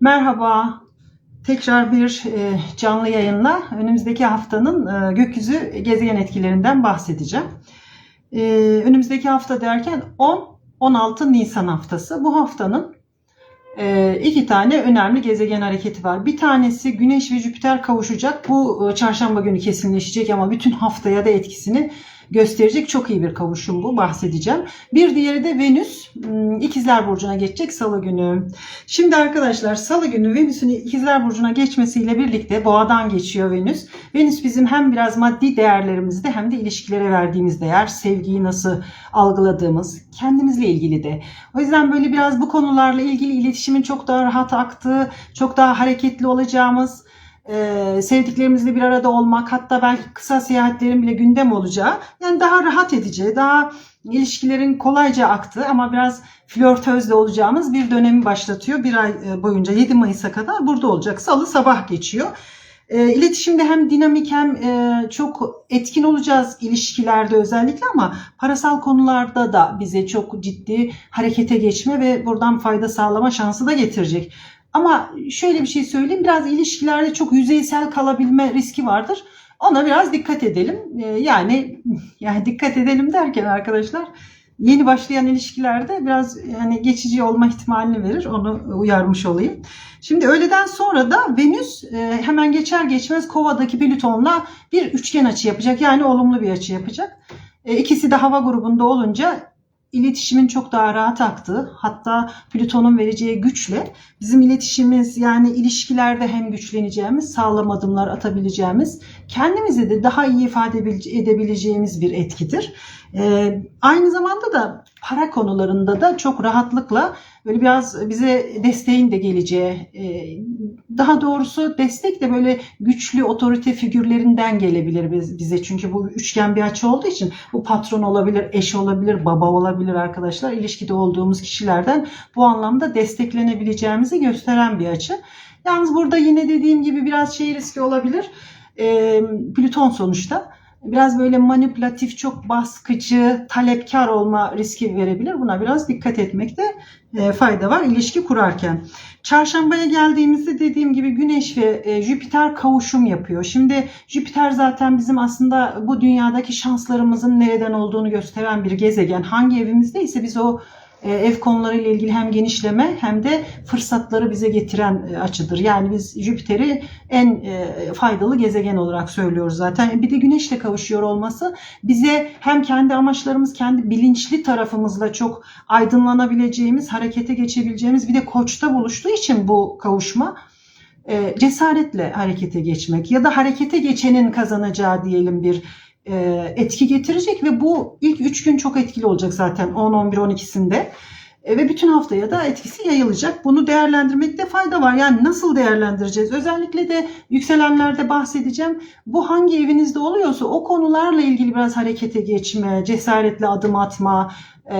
Merhaba. Tekrar bir e, canlı yayınla önümüzdeki haftanın e, gökyüzü gezegen etkilerinden bahsedeceğim. E, önümüzdeki hafta derken 10-16 Nisan haftası. Bu haftanın iki tane önemli gezegen hareketi var. Bir tanesi Güneş ve Jüpiter kavuşacak. Bu çarşamba günü kesinleşecek ama bütün haftaya da etkisini gösterecek çok iyi bir kavuşum bu bahsedeceğim. Bir diğeri de Venüs hmm, İkizler Burcu'na geçecek salı günü. Şimdi arkadaşlar salı günü Venüs'ün İkizler Burcu'na geçmesiyle birlikte boğadan geçiyor Venüs. Venüs bizim hem biraz maddi değerlerimizde hem de ilişkilere verdiğimiz değer, sevgiyi nasıl algıladığımız, kendimizle ilgili de. O yüzden böyle biraz bu konularla ilgili iletişimin çok daha rahat aktığı, çok daha hareketli olacağımız, e, sevdiklerimizle bir arada olmak hatta belki kısa seyahatlerin bile gündem olacağı yani daha rahat edici, daha ilişkilerin kolayca aktığı ama biraz flörtöz de olacağımız bir dönemi başlatıyor. Bir ay e, boyunca 7 Mayıs'a kadar burada olacak. Salı sabah geçiyor. E, iletişimde hem dinamik hem e, çok etkin olacağız ilişkilerde özellikle ama parasal konularda da bize çok ciddi harekete geçme ve buradan fayda sağlama şansı da getirecek. Ama şöyle bir şey söyleyeyim biraz ilişkilerde çok yüzeysel kalabilme riski vardır. Ona biraz dikkat edelim. Ee, yani yani dikkat edelim derken arkadaşlar yeni başlayan ilişkilerde biraz yani geçici olma ihtimalini verir. Onu uyarmış olayım. Şimdi öğleden sonra da Venüs e, hemen geçer geçmez Kova'daki Plüton'la bir üçgen açı yapacak. Yani olumlu bir açı yapacak. E, ikisi de hava grubunda olunca iletişimin çok daha rahat aktığı hatta Plüton'un vereceği güçle bizim iletişimimiz yani ilişkilerde hem güçleneceğimiz, sağlam adımlar atabileceğimiz, kendimizi de daha iyi ifade edebileceğimiz bir etkidir. Ee, aynı zamanda da para konularında da çok rahatlıkla böyle biraz bize desteğin de geleceği, e, daha doğrusu destek de böyle güçlü otorite figürlerinden gelebilir bize. Çünkü bu üçgen bir açı olduğu için bu patron olabilir, eş olabilir, baba olabilir arkadaşlar. İlişkide olduğumuz kişilerden bu anlamda desteklenebileceğimizi gösteren bir açı. Yalnız burada yine dediğim gibi biraz şey riski olabilir. E, Plüton sonuçta biraz böyle manipülatif, çok baskıcı, talepkar olma riski verebilir. Buna biraz dikkat etmekte e, fayda var ilişki kurarken. Çarşambaya geldiğimizde dediğim gibi Güneş ve e, Jüpiter kavuşum yapıyor. Şimdi Jüpiter zaten bizim aslında bu dünyadaki şanslarımızın nereden olduğunu gösteren bir gezegen. Hangi evimizdeyse biz o ev konularıyla ilgili hem genişleme hem de fırsatları bize getiren e, açıdır. Yani biz Jüpiter'i en e, faydalı gezegen olarak söylüyoruz zaten. Bir de Güneş'le kavuşuyor olması bize hem kendi amaçlarımız, kendi bilinçli tarafımızla çok aydınlanabileceğimiz, harekete geçebileceğimiz bir de Koç'ta buluştuğu için bu kavuşma cesaretle harekete geçmek ya da harekete geçenin kazanacağı diyelim bir e, etki getirecek ve bu ilk 3 gün çok etkili olacak zaten 10, 11, 12'sinde. E, ve bütün haftaya da etkisi yayılacak. Bunu değerlendirmekte fayda var. Yani nasıl değerlendireceğiz? Özellikle de yükselenlerde bahsedeceğim. Bu hangi evinizde oluyorsa o konularla ilgili biraz harekete geçme, cesaretle adım atma, e,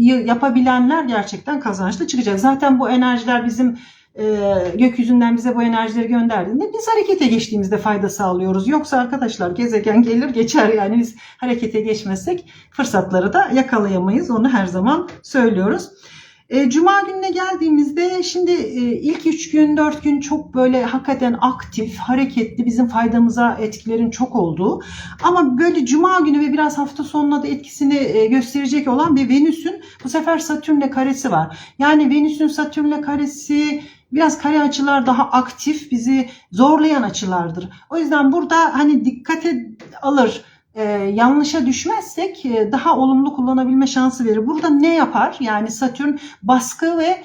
yapabilenler gerçekten kazançlı çıkacak. Zaten bu enerjiler bizim e, gökyüzünden bize bu enerjileri gönderdiğinde biz harekete geçtiğimizde fayda sağlıyoruz. Yoksa arkadaşlar gezegen gelir geçer yani biz harekete geçmezsek fırsatları da yakalayamayız. Onu her zaman söylüyoruz. E, Cuma gününe geldiğimizde şimdi e, ilk 3 gün 4 gün çok böyle hakikaten aktif, hareketli bizim faydamıza etkilerin çok olduğu ama böyle Cuma günü ve biraz hafta sonuna da etkisini e, gösterecek olan bir Venüs'ün bu sefer Satürn'le karesi var. Yani Venüs'ün Satürn'le karesi Biraz kare açılar daha aktif, bizi zorlayan açılardır. O yüzden burada hani dikkate alır, e, yanlışa düşmezsek e, daha olumlu kullanabilme şansı verir. Burada ne yapar? Yani Satürn baskı ve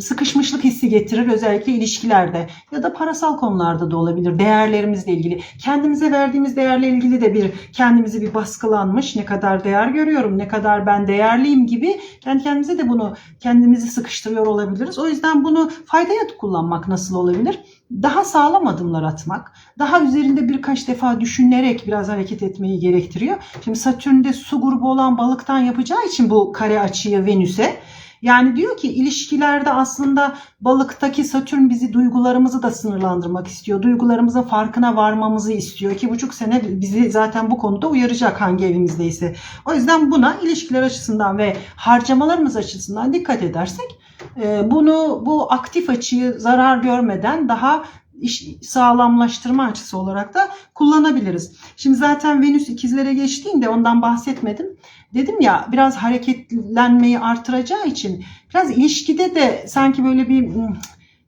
sıkışmışlık hissi getirir özellikle ilişkilerde ya da parasal konularda da olabilir değerlerimizle ilgili. Kendimize verdiğimiz değerle ilgili de bir kendimizi bir baskılanmış ne kadar değer görüyorum ne kadar ben değerliyim gibi kendi kendimize de bunu kendimizi sıkıştırıyor olabiliriz. O yüzden bunu faydaya kullanmak nasıl olabilir? Daha sağlam adımlar atmak daha üzerinde birkaç defa düşünerek biraz hareket etmeyi gerektiriyor. Şimdi Satürn'de su grubu olan balıktan yapacağı için bu kare açıyı Venüs'e yani diyor ki ilişkilerde aslında balıktaki Satürn bizi duygularımızı da sınırlandırmak istiyor. Duygularımızın farkına varmamızı istiyor. İki buçuk sene bizi zaten bu konuda uyaracak hangi evimizdeyse. O yüzden buna ilişkiler açısından ve harcamalarımız açısından dikkat edersek e, bunu bu aktif açıyı zarar görmeden daha iş sağlamlaştırma açısı olarak da kullanabiliriz. Şimdi zaten Venüs ikizlere geçtiğinde ondan bahsetmedim. Dedim ya biraz hareketlenmeyi artıracağı için biraz ilişkide de sanki böyle bir hmm,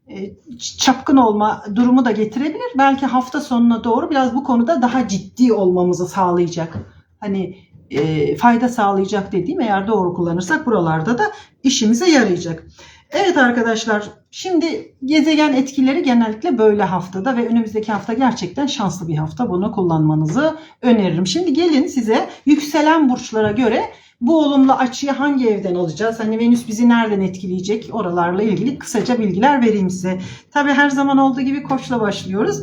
e, çapkın olma durumu da getirebilir. Belki hafta sonuna doğru biraz bu konuda daha ciddi olmamızı sağlayacak. Hani e, fayda sağlayacak dediğim eğer doğru kullanırsak buralarda da işimize yarayacak. Evet arkadaşlar şimdi gezegen etkileri genellikle böyle haftada ve önümüzdeki hafta gerçekten şanslı bir hafta. Bunu kullanmanızı öneririm. Şimdi gelin size yükselen burçlara göre bu olumlu açıyı hangi evden alacağız? Hani Venüs bizi nereden etkileyecek? Oralarla ilgili kısaca bilgiler vereyim size. Tabii her zaman olduğu gibi koçla başlıyoruz.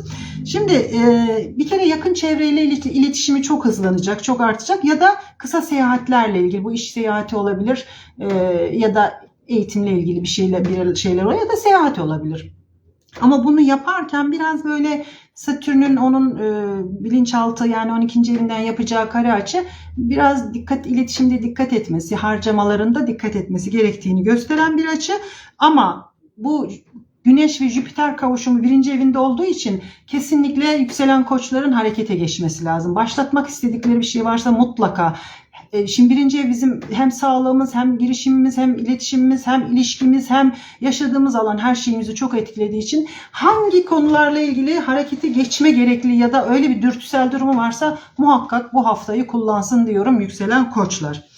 Şimdi e, bir kere yakın çevreyle ilet- iletişimi çok hızlanacak, çok artacak ya da kısa seyahatlerle ilgili bu iş seyahati olabilir e, ya da eğitimle ilgili bir şeyler bir şeyler o ya da seyahat olabilir. Ama bunu yaparken biraz böyle Satürn'ün onun e, bilinçaltı yani 12. evinden yapacağı kare açı biraz dikkat iletişimde dikkat etmesi, harcamalarında dikkat etmesi gerektiğini gösteren bir açı. Ama bu Güneş ve Jüpiter kavuşumu birinci evinde olduğu için kesinlikle yükselen koçların harekete geçmesi lazım. Başlatmak istedikleri bir şey varsa mutlaka e, Şimdi birinci ev bizim hem sağlığımız hem girişimimiz hem iletişimimiz hem ilişkimiz hem yaşadığımız alan her şeyimizi çok etkilediği için hangi konularla ilgili harekete geçme gerekli ya da öyle bir dürtüsel durumu varsa muhakkak bu haftayı kullansın diyorum yükselen koçlar.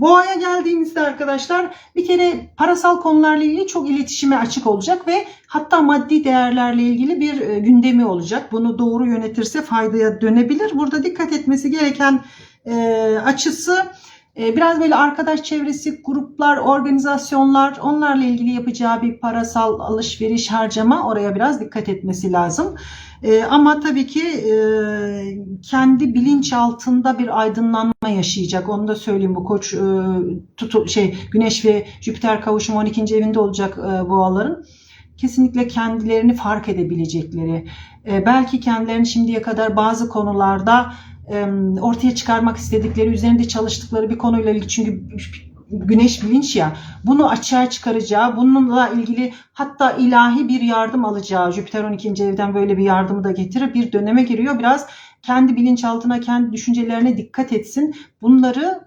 Boğa'ya geldiğimizde arkadaşlar bir kere parasal konularla ilgili çok iletişime açık olacak ve hatta maddi değerlerle ilgili bir e, gündemi olacak. Bunu doğru yönetirse faydaya dönebilir. Burada dikkat etmesi gereken e, açısı e, biraz böyle arkadaş çevresi, gruplar, organizasyonlar onlarla ilgili yapacağı bir parasal alışveriş, harcama oraya biraz dikkat etmesi lazım. E, ama tabii ki e, kendi bilinç altında bir aydınlanma yaşayacak. Onu da söyleyeyim bu koç e, tutu, şey Güneş ve Jüpiter kavuşumu 12. evinde olacak e, boğaların. Kesinlikle kendilerini fark edebilecekleri, e, belki kendilerini şimdiye kadar bazı konularda ortaya çıkarmak istedikleri, üzerinde çalıştıkları bir konuyla ilgili çünkü güneş bilinç ya bunu açığa çıkaracağı, bununla ilgili hatta ilahi bir yardım alacağı, Jüpiter 12. evden böyle bir yardımı da getirir, bir döneme giriyor. Biraz kendi bilinçaltına, kendi düşüncelerine dikkat etsin. Bunları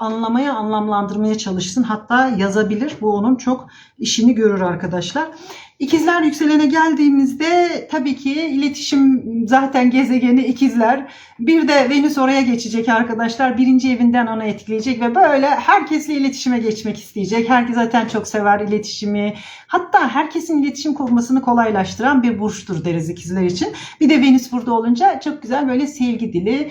anlamaya, anlamlandırmaya çalışsın. Hatta yazabilir. Bu onun çok işini görür arkadaşlar. İkizler yükselene geldiğimizde tabii ki iletişim zaten gezegeni ikizler. Bir de Venüs oraya geçecek arkadaşlar. Birinci evinden onu etkileyecek ve böyle herkesle iletişime geçmek isteyecek. Herkes zaten çok sever iletişimi. Hatta herkesin iletişim kurmasını kolaylaştıran bir burçtur deriz ikizler için. Bir de Venüs burada olunca çok güzel böyle sevgi dili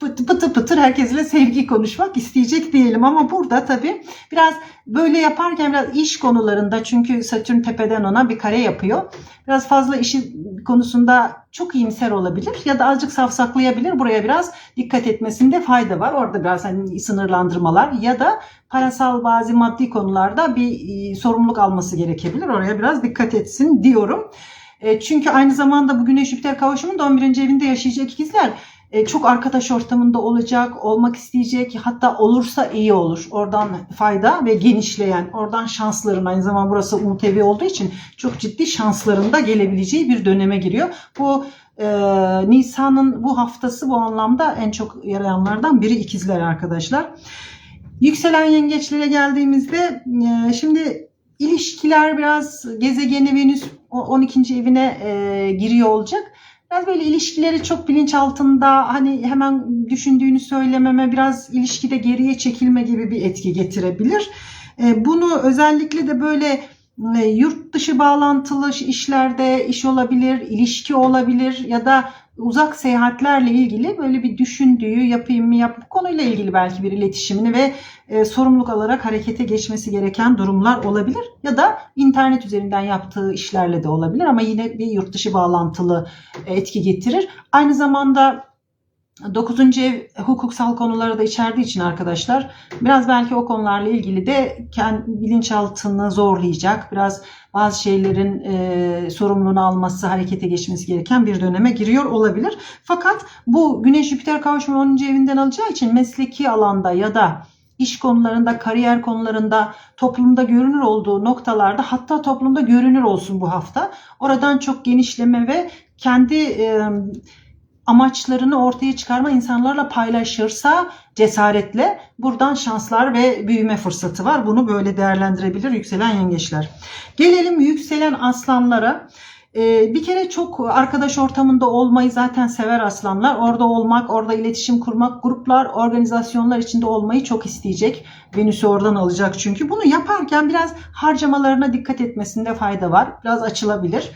pıtı pıtı pıtır herkesle sevgi konuşmak isteyecek diyelim. Ama burada tabii biraz böyle yaparken biraz iş konularında çünkü Satürn tepeden ona bir kare yapıyor. Biraz fazla işi konusunda çok iyimser olabilir ya da azıcık safsaklayabilir. Buraya biraz dikkat etmesinde fayda var. Orada biraz hani sınırlandırmalar ya da parasal bazı maddi konularda bir e, sorumluluk alması gerekebilir. Oraya biraz dikkat etsin diyorum. E, çünkü aynı zamanda bu Güneş Jüpiter kavuşumunda 11. evinde yaşayacak ikizler çok arkadaş ortamında olacak, olmak isteyecek, hatta olursa iyi olur. Oradan fayda ve genişleyen, oradan şansların aynı zamanda burası evi olduğu için çok ciddi şansların da gelebileceği bir döneme giriyor. Bu e, Nisan'ın bu haftası bu anlamda en çok yarayanlardan biri ikizler arkadaşlar. Yükselen yengeçlere geldiğimizde e, şimdi ilişkiler biraz gezegeni Venüs 12. evine e, giriyor olacak. Biraz böyle ilişkileri çok bilinç altında hani hemen düşündüğünü söylememe biraz ilişkide geriye çekilme gibi bir etki getirebilir. E, bunu özellikle de böyle e, yurt dışı bağlantılı işlerde iş olabilir, ilişki olabilir ya da uzak seyahatlerle ilgili böyle bir düşündüğü yapayım mı yap bu konuyla ilgili belki bir iletişimini ve e, sorumluluk alarak harekete geçmesi gereken durumlar olabilir ya da internet üzerinden yaptığı işlerle de olabilir ama yine bir yurt dışı bağlantılı etki getirir. Aynı zamanda 9. ev hukuksal konuları da içerdiği için arkadaşlar biraz belki o konularla ilgili de kendi bilinçaltını zorlayacak. Biraz bazı şeylerin e, sorumluluğunu alması, harekete geçmesi gereken bir döneme giriyor olabilir. Fakat bu Güneş Jüpiter kavuşumu 10. evinden alacağı için mesleki alanda ya da iş konularında, kariyer konularında, toplumda görünür olduğu noktalarda hatta toplumda görünür olsun bu hafta. Oradan çok genişleme ve kendi e, amaçlarını ortaya çıkarma insanlarla paylaşırsa cesaretle buradan şanslar ve büyüme fırsatı var. Bunu böyle değerlendirebilir yükselen yengeçler. Gelelim yükselen aslanlara. Ee, bir kere çok arkadaş ortamında olmayı zaten sever aslanlar. Orada olmak, orada iletişim kurmak, gruplar, organizasyonlar içinde olmayı çok isteyecek. Venüs'ü oradan alacak çünkü. Bunu yaparken biraz harcamalarına dikkat etmesinde fayda var. Biraz açılabilir.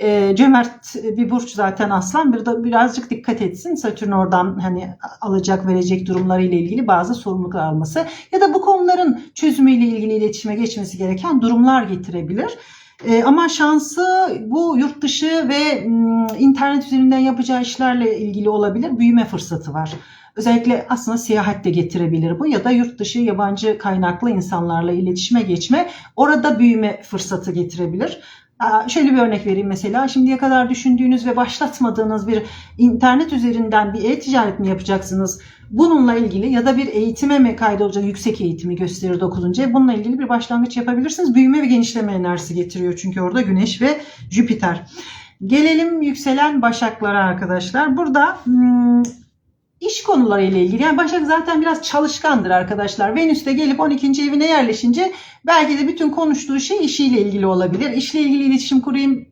E, cömert bir burç zaten aslan. Bir de birazcık dikkat etsin. Satürn oradan hani alacak verecek durumlarıyla ilgili bazı sorumluluklar alması ya da bu konuların çözümüyle ilgili iletişime geçmesi gereken durumlar getirebilir. E, ama şansı bu yurt dışı ve m, internet üzerinden yapacağı işlerle ilgili olabilir. Büyüme fırsatı var. Özellikle aslında seyahat de getirebilir bu ya da yurt dışı yabancı kaynaklı insanlarla iletişime geçme orada büyüme fırsatı getirebilir. Şöyle bir örnek vereyim mesela. Şimdiye kadar düşündüğünüz ve başlatmadığınız bir internet üzerinden bir e-ticaret mi yapacaksınız? Bununla ilgili ya da bir eğitime mi kaydolacak yüksek eğitimi gösterir 9. ev. Bununla ilgili bir başlangıç yapabilirsiniz. Büyüme ve genişleme enerjisi getiriyor çünkü orada Güneş ve Jüpiter. Gelelim yükselen başaklara arkadaşlar. Burada hmm, iş konuları ile ilgili. Yani Başak zaten biraz çalışkandır arkadaşlar. Venüs de gelip 12. evine yerleşince belki de bütün konuştuğu şey işiyle ilgili olabilir. İşle ilgili iletişim kurayım,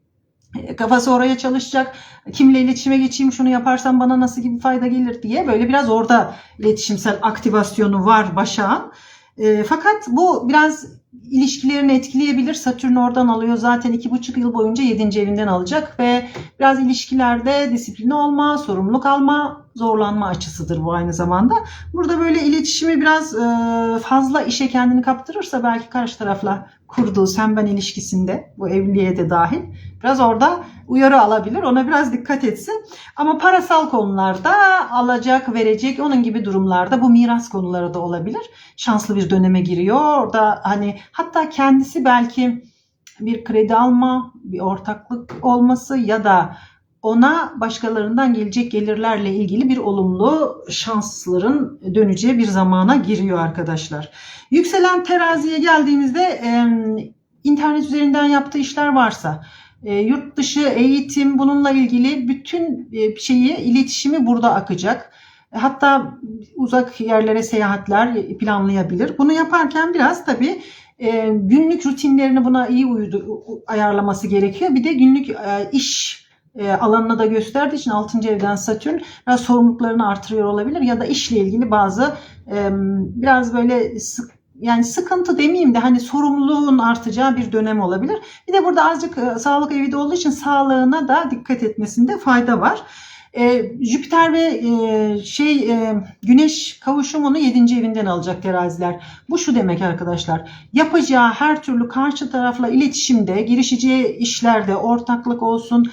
kafası oraya çalışacak. Kimle iletişime geçeyim, şunu yaparsam bana nasıl gibi fayda gelir diye böyle biraz orada iletişimsel aktivasyonu var Başak'ın. E, fakat bu biraz ilişkilerini etkileyebilir. Satürn oradan alıyor. Zaten iki buçuk yıl boyunca yedinci evinden alacak ve biraz ilişkilerde disiplinli olma, sorumluluk alma, zorlanma açısıdır bu aynı zamanda. Burada böyle iletişimi biraz fazla işe kendini kaptırırsa belki karşı tarafla kurduğu sen ben ilişkisinde bu evliliğe de dahil biraz orada uyarı alabilir. Ona biraz dikkat etsin. Ama parasal konularda alacak, verecek onun gibi durumlarda bu miras konuları da olabilir. Şanslı bir döneme giriyor. Orada hani hatta kendisi belki bir kredi alma, bir ortaklık olması ya da ona başkalarından gelecek gelirlerle ilgili bir olumlu şansların döneceği bir zamana giriyor arkadaşlar. Yükselen teraziye geldiğimizde internet üzerinden yaptığı işler varsa, yurt dışı eğitim bununla ilgili bütün şeyi, iletişimi burada akacak. Hatta uzak yerlere seyahatler planlayabilir. Bunu yaparken biraz tabii günlük rutinlerini buna iyi uydu, ayarlaması gerekiyor. Bir de günlük iş e, alanına da gösterdiği için 6. evden Satürn biraz sorumluluklarını artırıyor olabilir ya da işle ilgili bazı e, biraz böyle sık yani sıkıntı demeyeyim de hani sorumluluğun artacağı bir dönem olabilir. Bir de burada azıcık e, sağlık evi de olduğu için sağlığına da dikkat etmesinde fayda var. E, Jüpiter ve e, şey e, Güneş kavuşumunu 7. evinden alacak teraziler. Bu şu demek arkadaşlar. Yapacağı her türlü karşı tarafla iletişimde, girişeceği işlerde ortaklık olsun,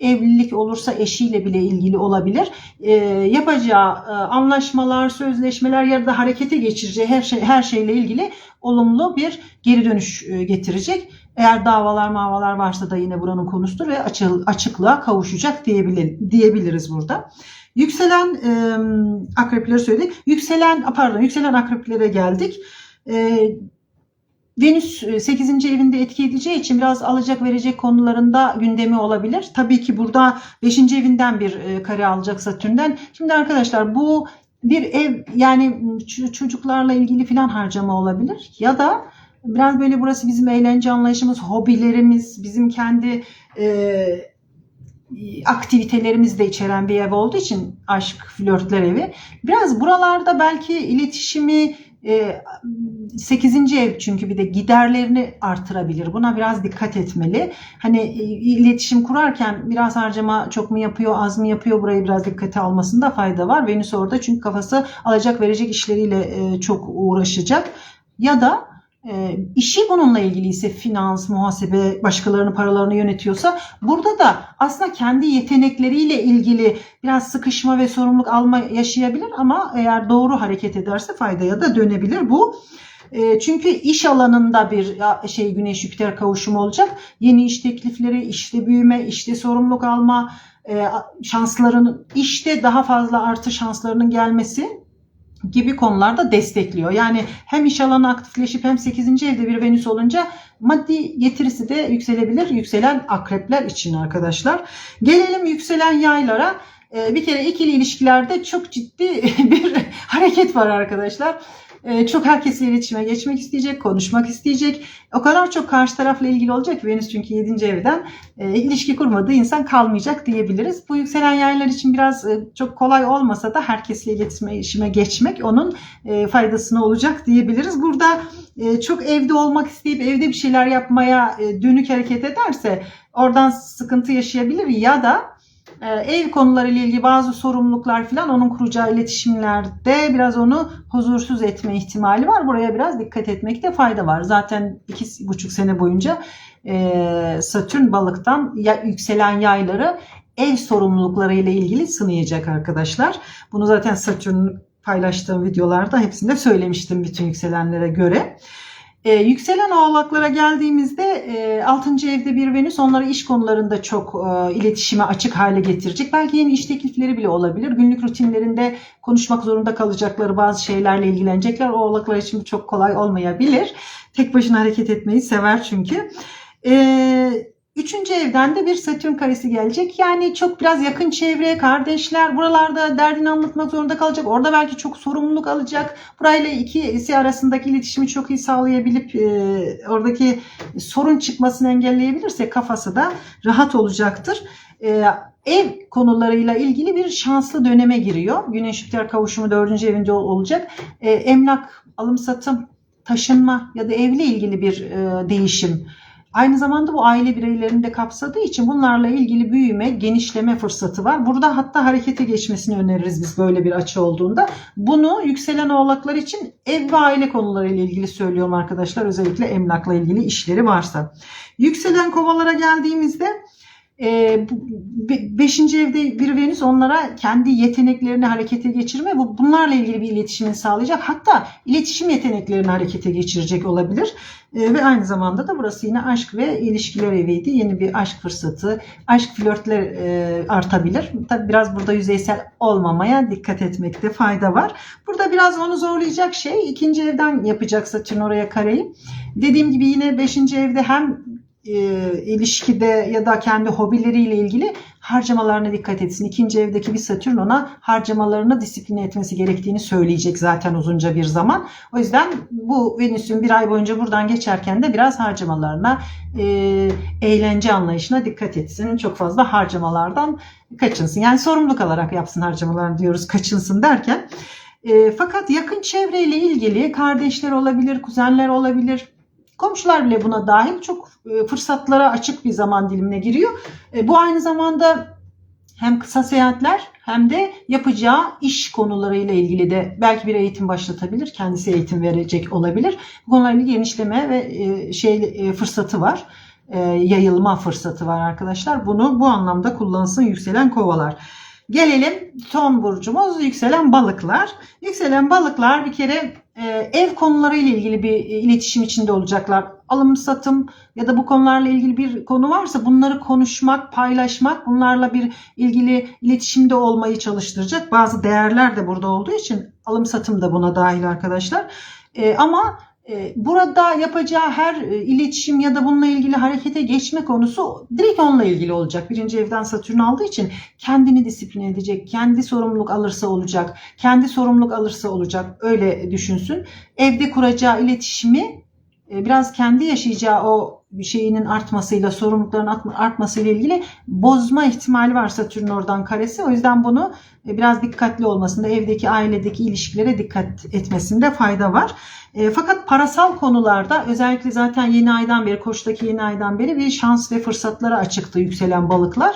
evlilik olursa eşiyle bile ilgili olabilir. E, yapacağı e, anlaşmalar, sözleşmeler ya da harekete geçireceği her şey her şeyle ilgili olumlu bir geri dönüş e, getirecek. Eğer davalar mavalar varsa da yine buranın konusudur ve açıl, açıklığa kavuşacak diyebilir, diyebiliriz burada. Yükselen e, akrepleri söyledik. Yükselen pardon yükselen akreplere geldik. E, Venüs 8. evinde etki edeceği için biraz alacak verecek konularında gündemi olabilir. Tabii ki burada 5. evinden bir e, kare alacak Satürn'den. Şimdi arkadaşlar bu bir ev yani çocuklarla ilgili filan harcama olabilir. Ya da biraz böyle burası bizim eğlence anlayışımız, hobilerimiz, bizim kendi e, aktivitelerimiz de içeren bir ev olduğu için aşk, flörtler evi. Biraz buralarda belki iletişimi 8. ev çünkü bir de giderlerini artırabilir. Buna biraz dikkat etmeli. Hani iletişim kurarken biraz harcama çok mu yapıyor, az mı yapıyor burayı biraz dikkate almasında fayda var. Venüs orada çünkü kafası alacak verecek işleriyle çok uğraşacak. Ya da e, işi bununla ilgili ise finans, muhasebe, başkalarının paralarını yönetiyorsa burada da aslında kendi yetenekleriyle ilgili biraz sıkışma ve sorumluluk alma yaşayabilir ama eğer doğru hareket ederse faydaya da dönebilir bu. E, çünkü iş alanında bir şey Güneş Jüpiter kavuşumu olacak. Yeni iş teklifleri, işte büyüme, işte sorumluluk alma, e, şansların işte daha fazla artı şanslarının gelmesi gibi konularda destekliyor. Yani hem iş alanı aktifleşip hem 8. evde bir Venüs olunca maddi getirisi de yükselebilir. Yükselen akrepler için arkadaşlar. Gelelim yükselen yaylara. Ee, Bir kere ikili ilişkilerde çok ciddi bir hareket var arkadaşlar. Ee, Çok herkesle iletişime geçmek isteyecek, konuşmak isteyecek. O kadar çok karşı tarafla ilgili olacak Venüs çünkü 7. evden e, ilişki kurmadığı insan kalmayacak diyebiliriz. Bu yükselen yaylar için biraz e, çok kolay olmasa da herkesle iletişime geçmek onun e, faydasına olacak diyebiliriz. Burada e, çok evde olmak isteyip evde bir şeyler yapmaya dönük hareket ederse oradan sıkıntı yaşayabilir ya da ev konularıyla ilgili bazı sorumluluklar falan onun kuracağı iletişimlerde biraz onu huzursuz etme ihtimali var. Buraya biraz dikkat etmekte fayda var. Zaten iki buçuk sene boyunca e, Satürn balıktan yükselen yayları ev sorumluluklarıyla ilgili sınayacak arkadaşlar. Bunu zaten Satürn paylaştığım videolarda hepsinde söylemiştim bütün yükselenlere göre. Ee, yükselen oğlaklara geldiğimizde e, 6. evde bir Venüs onları iş konularında çok e, iletişime açık hale getirecek. Belki yeni iş teklifleri bile olabilir. Günlük rutinlerinde konuşmak zorunda kalacakları bazı şeylerle ilgilenecekler. Oğlaklar için çok kolay olmayabilir. Tek başına hareket etmeyi sever çünkü. Ee, Üçüncü evden de bir Satürn karesi gelecek. Yani çok biraz yakın çevre, kardeşler buralarda derdini anlatmak zorunda kalacak. Orada belki çok sorumluluk alacak. Burayla ikisi arasındaki iletişimi çok iyi sağlayabilip e, oradaki sorun çıkmasını engelleyebilirse kafası da rahat olacaktır. E, ev konularıyla ilgili bir şanslı döneme giriyor. Güneş Jüpiter kavuşumu dördüncü evinde ol- olacak. E, emlak, alım satım, taşınma ya da evle ilgili bir e, değişim. Aynı zamanda bu aile bireylerini de kapsadığı için bunlarla ilgili büyüme, genişleme fırsatı var. Burada hatta harekete geçmesini öneririz biz böyle bir açı olduğunda. Bunu yükselen oğlaklar için ev ve aile konularıyla ilgili söylüyorum arkadaşlar. Özellikle emlakla ilgili işleri varsa. Yükselen kovalara geldiğimizde e, be- beşinci evde bir Venüs onlara kendi yeteneklerini harekete geçirme bu bunlarla ilgili bir iletişimini sağlayacak. Hatta iletişim yeteneklerini harekete geçirecek olabilir. E, ve aynı zamanda da burası yine aşk ve ilişkiler eviydi. Yeni bir aşk fırsatı, aşk flörtler e, artabilir. Tabi biraz burada yüzeysel olmamaya dikkat etmekte fayda var. Burada biraz onu zorlayacak şey ikinci evden yapacak Satürn oraya kareyi. Dediğim gibi yine beşinci evde hem e, ilişkide ya da kendi hobileriyle ilgili harcamalarına dikkat etsin. İkinci evdeki bir Satürn ona harcamalarını disipline etmesi gerektiğini söyleyecek zaten uzunca bir zaman. O yüzden bu Venüs'ün bir ay boyunca buradan geçerken de biraz harcamalarına, e, eğlence anlayışına dikkat etsin. Çok fazla harcamalardan kaçınsın. Yani sorumluluk alarak yapsın harcamalarını diyoruz kaçınsın derken. E, fakat yakın çevreyle ilgili kardeşler olabilir, kuzenler olabilir, komşular bile buna dahil çok e, fırsatlara açık bir zaman dilimine giriyor. E, bu aynı zamanda hem kısa seyahatler hem de yapacağı iş konularıyla ilgili de belki bir eğitim başlatabilir. Kendisi eğitim verecek olabilir. Bu konularla genişleme ve e, şey fırsatı var. Yayılma fırsatı var arkadaşlar. Bunu bu anlamda kullansın yükselen kovalar. Gelelim son burcumuz yükselen balıklar. Yükselen balıklar bir kere e, ev konularıyla ilgili bir e, iletişim içinde olacaklar. Alım satım ya da bu konularla ilgili bir konu varsa bunları konuşmak, paylaşmak, bunlarla bir ilgili iletişimde olmayı çalıştıracak. Bazı değerler de burada olduğu için alım satım da buna dahil arkadaşlar. E, ama burada yapacağı her e, iletişim ya da bununla ilgili harekete geçme konusu direkt onunla ilgili olacak. Birinci evden Satürn aldığı için kendini disipline edecek, kendi sorumluluk alırsa olacak, kendi sorumluluk alırsa olacak öyle düşünsün. Evde kuracağı iletişimi e, biraz kendi yaşayacağı o bir şeyinin artmasıyla, sorumlulukların artma- artmasıyla ilgili bozma ihtimali var Satürn oradan karesi. O yüzden bunu e, biraz dikkatli olmasında, evdeki, ailedeki ilişkilere dikkat etmesinde fayda var. E, fakat parasal konularda özellikle zaten yeni aydan beri, Koç'taki yeni aydan beri bir şans ve fırsatlara açıktı yükselen balıklar.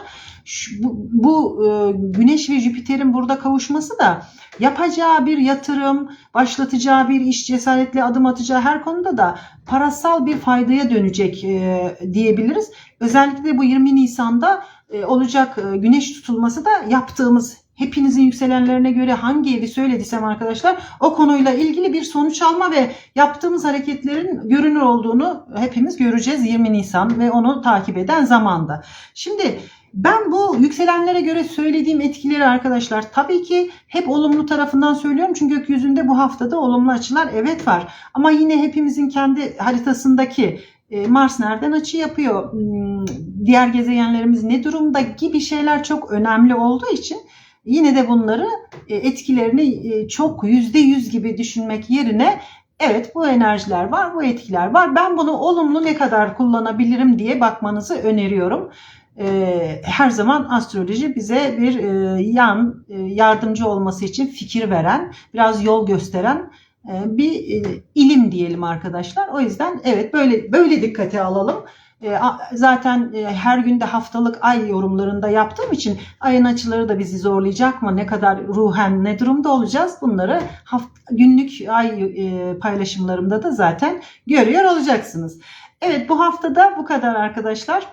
Bu, bu e, Güneş ve Jüpiter'in burada kavuşması da yapacağı bir yatırım, başlatacağı bir iş, cesaretle adım atacağı her konuda da parasal bir faydaya dönecek e, diyebiliriz. Özellikle bu 20 Nisan'da e, olacak e, güneş tutulması da yaptığımız hepinizin yükselenlerine göre hangi evi söylediysem arkadaşlar o konuyla ilgili bir sonuç alma ve yaptığımız hareketlerin görünür olduğunu hepimiz göreceğiz 20 Nisan ve onu takip eden zamanda. Şimdi ben bu yükselenlere göre söylediğim etkileri arkadaşlar tabii ki hep olumlu tarafından söylüyorum çünkü gökyüzünde bu haftada olumlu açılar evet var. Ama yine hepimizin kendi haritasındaki e, Mars nereden açı yapıyor, hmm, diğer gezegenlerimiz ne durumda gibi şeyler çok önemli olduğu için yine de bunları e, etkilerini e, çok yüzde yüz gibi düşünmek yerine evet bu enerjiler var, bu etkiler var. Ben bunu olumlu ne kadar kullanabilirim diye bakmanızı öneriyorum. E, her zaman astroloji bize bir e, yan e, yardımcı olması için fikir veren, biraz yol gösteren e, bir e, ilim diyelim arkadaşlar. O yüzden evet böyle böyle dikkate alalım. E, Zaten e, her günde haftalık ay yorumlarında yaptığım için ayın açıları da bizi zorlayacak mı? Ne kadar ruhen ne durumda olacağız? Bunları haft- günlük ay e, paylaşımlarımda da zaten görüyor olacaksınız. Evet bu haftada bu kadar arkadaşlar.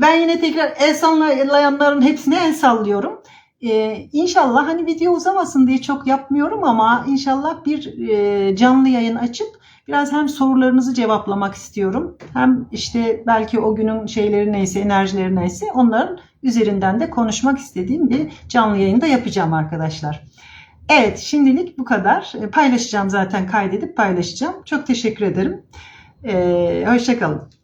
Ben yine tekrar el sallayanların hepsine el sallıyorum. Ee, inşallah hani video uzamasın diye çok yapmıyorum ama inşallah bir e, canlı yayın açıp biraz hem sorularınızı cevaplamak istiyorum. Hem işte belki o günün şeyleri neyse, enerjileri neyse onların üzerinden de konuşmak istediğim bir canlı yayında yapacağım arkadaşlar. Evet şimdilik bu kadar. E, Paylaşacağım zaten kaydedip paylaşacağım. Çok teşekkür ederim. Ee, Hoşçakalın.